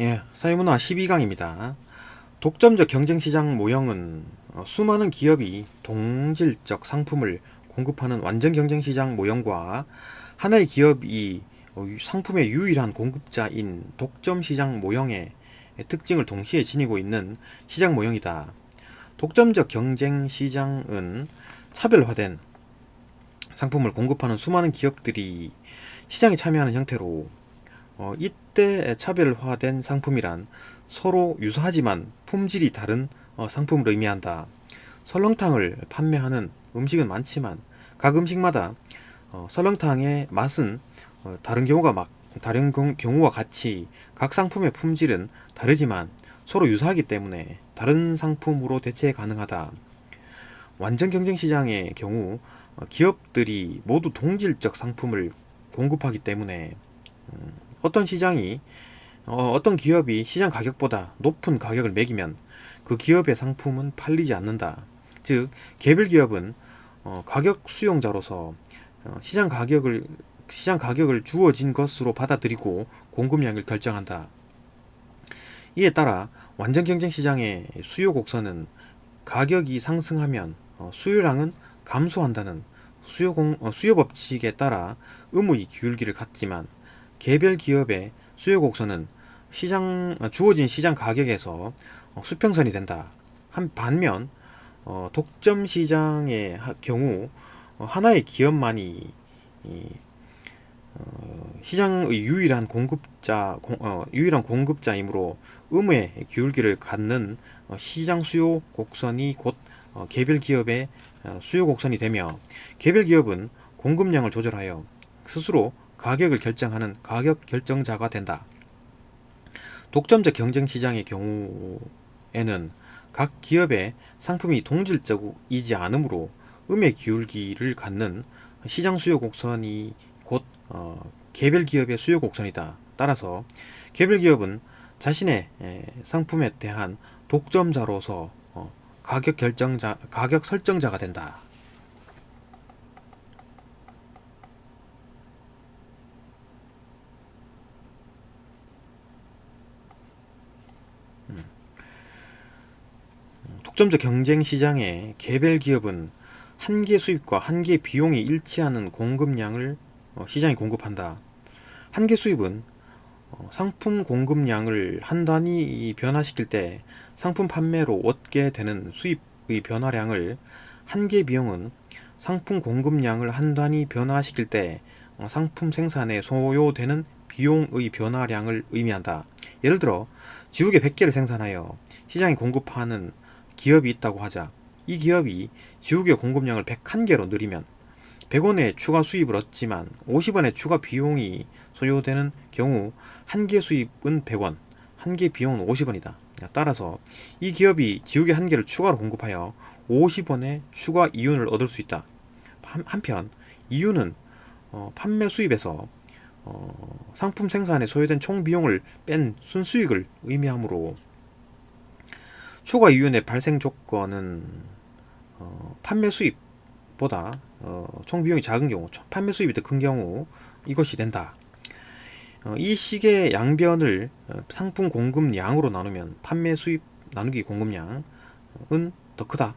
예, 사회문화 12강입니다. 독점적 경쟁시장 모형은 어, 수많은 기업이 동질적 상품을 공급하는 완전 경쟁시장 모형과 하나의 기업이 어, 유- 상품의 유일한 공급자인 독점시장 모형의 특징을 동시에 지니고 있는 시장 모형이다. 독점적 경쟁시장은 차별화된 상품을 공급하는 수많은 기업들이 시장에 참여하는 형태로 어, 이때 차별화된 상품이란 서로 유사하지만 품질이 다른 어, 상품을 의미한다. 설렁탕을 판매하는 음식은 많지만 각 음식마다 어, 설렁탕의 맛은 어, 다른 경우가 막 다른 경- 경우와 같이 각 상품의 품질은 다르지만 서로 유사하기 때문에 다른 상품으로 대체 가능하다. 완전 경쟁 시장의 경우 어, 기업들이 모두 동질적 상품을 공급하기 때문에 음, 어떤 시장이 어, 어떤 기업이 시장 가격보다 높은 가격을 매기면 그 기업의 상품은 팔리지 않는다. 즉 개별 기업은 어, 가격 수용자로서 어, 시장 가격을 시장 가격을 주어진 것으로 받아들이고 공급량을 결정한다. 이에 따라 완전 경쟁 시장의 수요 곡선은 가격이 상승하면 어, 수요량은 감소한다는 수요 공, 어, 수요 법칙에 따라 의무의 기울기를 갖지만 개별 기업의 수요 곡선은 시장 어, 주어진 시장 가격에서 어, 수평선이 된다. 한 반면 어, 독점 시장의 하- 경우 어, 하나의 기업만이 이, 어, 시장의 유일한 공급자 공- 어, 유일한 공급자이므로 의무의 기울기를 갖는 어, 시장 수요 곡선이 곧 어, 개별 기업의 어, 수요 곡선이 되며 개별 기업은 공급량을 조절하여 스스로 가격을 결정하는 가격 결정자가 된다. 독점적 경쟁 시장의 경우에는 각 기업의 상품이 동질적이지 않으므로 음의 기울기를 갖는 시장 수요 곡선이 곧 어, 개별 기업의 수요 곡선이다. 따라서 개별 기업은 자신의 에, 상품에 대한 독점자로서 어, 가격 결정자, 가격 설정자가 된다. 독점적 경쟁 시장의 개별 기업은 한계 수입과 한계 비용이 일치하는 공급량을 어, 시장에 공급한다. 한계 수입은 어, 상품 공급량을 한 단위 변화시킬 때 상품 판매로 얻게 되는 수입의 변화량을 한계 비용은 상품 공급량을 한 단위 변화시킬 때 어, 상품 생산에 소요되는 비용의 변화량을 의미한다. 예를 들어 지우개 100개를 생산하여 시장에 공급하는 기업이 있다고 하자. 이 기업이 지우개 공급량을 101개로 늘리면 100원의 추가 수입을 얻지만 50원의 추가 비용이 소요되는 경우 한 개 수입은 100원, 한 개 비용은 50원이다. 따라서 이 기업이 지우개 한 개를 추가로 공급하여 50원의 추가 이윤을 얻을 수 있다. 한- 한편 이윤은 어, 판매 수입에서 어, 상품 생산에 소요된 총 비용을 뺀 순수익을 의미하므로 초과 이윤의 발생 조건은 어, 판매 수입보다 어, 총 비용이 작은 경우, 초- 판매 수입이 더 큰 경우 이것이 된다. 어, 이 식의 양변을 어, 상품 공급량으로 나누면 판매 수입 나누기 공급량은 더 크다.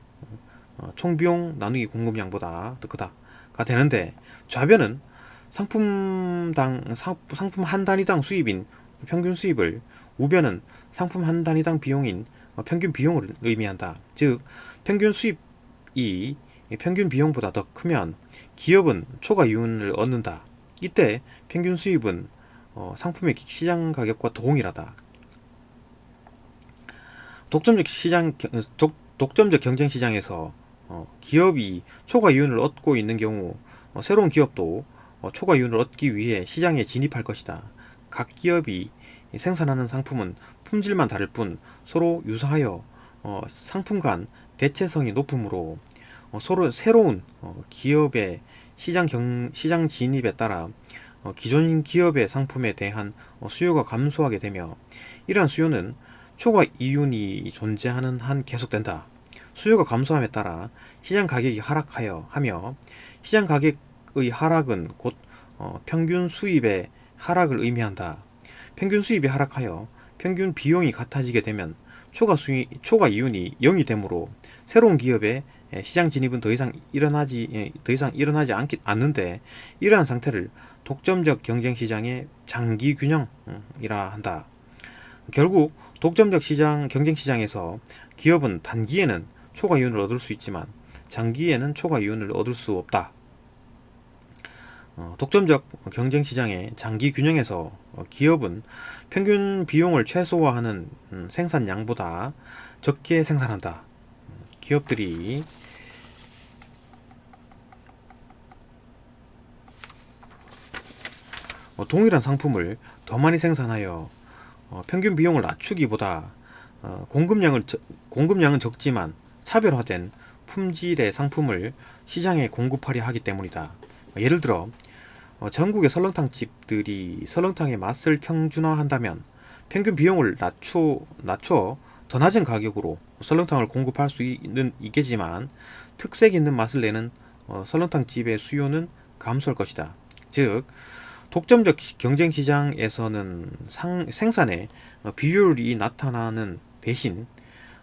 어, 총 비용 나누기 공급량보다 더 크다가 되는데 좌변은 상품당 상, 상품 한 단위당 수입인 평균 수입을 우변은 상품 한 단위당 비용인 어, 평균 비용을 의미한다. 즉 평균 수입이 평균 비용보다 더 크면 기업은 초과 이윤을 얻는다. 이때 평균 수입은 어, 상품의 시장 가격과 동일하다. 독점적 시장 겨- 독, 독점적 경쟁 시장에서 어, 기업이 초과 이윤을 얻고 있는 경우 어, 새로운 기업도 어, 초과 이윤을 얻기 위해 시장에 진입할 것이다. 각 기업이 생산하는 상품은 품질만 다를 뿐 서로 유사하여 어, 상품 간 대체성이 높으므로 어, 서로 새로운 어, 기업의 시장 경, 시장 진입에 따라 어, 기존 기업의 상품에 대한 어, 수요가 감소하게 되며 이러한 수요는 초과 이윤이 존재하는 한 계속된다. 수요가 감소함에 따라 시장 가격이 하락하여 하며 시장 가격의 하락은 곧 어, 평균 수입의 하락을 의미한다. 평균 수입이 하락하여 평균 비용이 같아지게 되면 초과 수익, 초과 이윤이 0이 되므로 새로운 기업의 에, 시장 진입은 더 이상 일어나지 에, 더 이상 일어나지 않기, 않는데 이러한 상태를 독점적 경쟁 시장의 장기 균형이라 한다. 결국 독점적 시장 경쟁 시장에서 기업은 단기에는 초과 이윤을 얻을 수 있지만 장기에는 초과 이윤을 얻을 수 없다. 어, 독점적 경쟁 시장의 장기 균형에서 어, 기업은 평균 비용을 최소화하는 음, 생산량보다 적게 생산한다. 음, 기업들이 어, 동일한 상품을 더 많이 생산하여 어, 평균 비용을 낮추기보다 어, 공급량을 저- 공급량은 적지만 차별화된 품질의 상품을 시장에 공급하려 하기 때문이다. 예를 들어 어, 전국의 설렁탕 집들이 설렁탕의 맛을 평준화한다면 평균 비용을 낮춰 낮춰 더 낮은 가격으로 설렁탕을 공급할 수 있는 있겠지만 특색 있는 맛을 내는 어, 설렁탕 집의 수요는 감소할 것이다. 즉 독점적 시- 경쟁 시장에서는 상, 생산의 어, 비효율이 나타나는 대신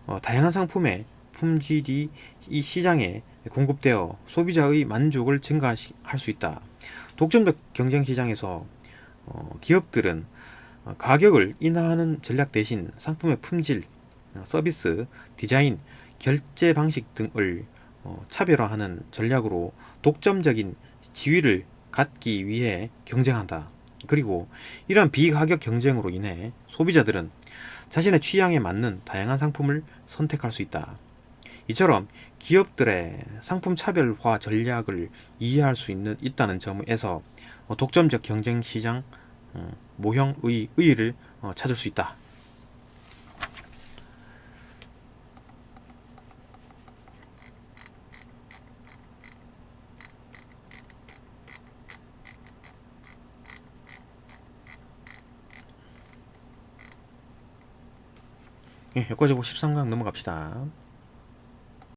어, 다양한 상품의 품질이 이 시장에 공급되어 소비자의 만족을 증가할 수 있다. 독점적 경쟁 시장에서 어, 기업들은 어, 가격을 인하하는 전략 대신 상품의 품질, 어, 서비스, 디자인, 결제 방식 등을 어, 차별화하는 전략으로 독점적인 지위를 갖기 위해 경쟁한다. 그리고 이러한 비가격 경쟁으로 인해 소비자들은 자신의 취향에 맞는 다양한 상품을 선택할 수 있다. 이처럼 기업들의 상품 차별화 전략을 이해할 수 있는 있다는 점에서 어, 독점적 경쟁 시장 어, 모형의 의의를 어, 찾을 수 있다. 예, 여기까지 보고 13강 넘어갑시다.